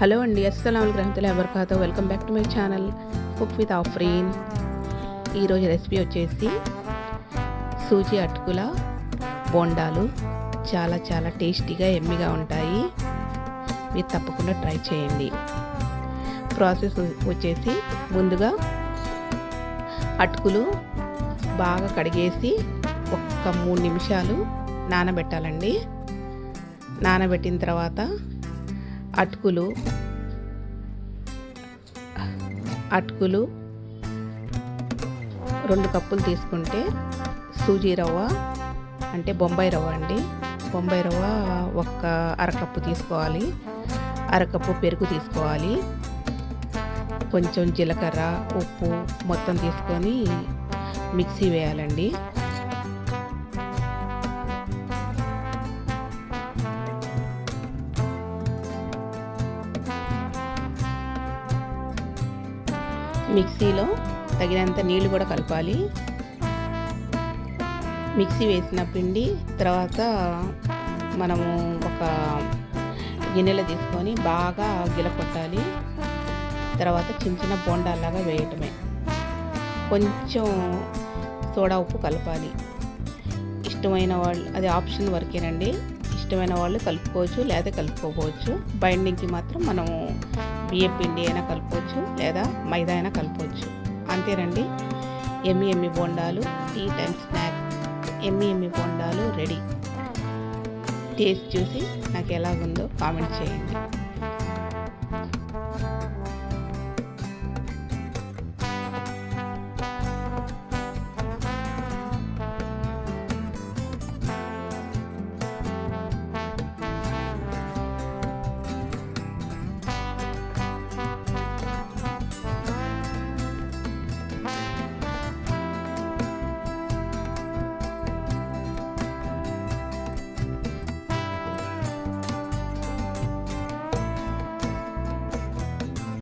Hello అండి అస్సలం గ్రహతులు ఎవరు కాదో welcome back to my channel cook with Afreen. ఈరోజు రెసిపీ వచ్చేసి సూజీ అటుకుల బోండాలు. చాలా చాలా టేస్టీగా ఎమ్మిగా ఉంటాయి. మీరు తప్పకుండా ట్రై చేయండి. ప్రాసెస్ వచ్చేసి ముందుగా అటుకులు బాగా కడిగేసి ఒక్క మూడు నిమిషాలు నానబెట్టాలండి. నానబెట్టిన తర్వాత అటుకులు. అటుకులు. రెండు కప్పులు తీసుకుంటే సూజీ రవ్వ అంటే బొంబాయి రవ్వ అండి. బొంబాయి రవ్వ ఒక్క అరకప్పు తీసుకోవాలి. అరకప్పు పెరుగు తీసుకోవాలి. కొంచెం జీలకర్ర ఉప్పు మొత్తం తీసుకొని మిక్సీ వేయాలండి. మిక్సీలో తగినంత నీళ్ళు కూడా కలపాలి. మిక్సీ వేసిన పిండి తర్వాత మనము ఒక గిన్నెలో తీసుకొని బాగా గిలకొట్టాలి. తర్వాత చిన్న చిన్న బోండాలాగా వేయటమే. కొంచెం సోడా ఉప్పు కలపాలి. ఇష్టమైన వాళ్ళు అది ఆప్షన్ వరకేనండి. ఇష్టమైన వాళ్ళు కలుపుకోవచ్చు లేదా కలుపుకోవచ్చు. బైండింగ్కి మాత్రం మనము బియ్యం పిండి అయినా కలుపుకోవచ్చు లేదా మైదా అయినా కలుపుకోవచ్చు. అంతేనండి ఎమ్మి ఎమ్మి బోండాలు టీ టైం స్నాక్. ఎమ్మి ఎమ్మి బోండాలు రెడీ. టేస్ట్ చూసి నాకు ఎలాగుందో కామెంట్ చేయండి.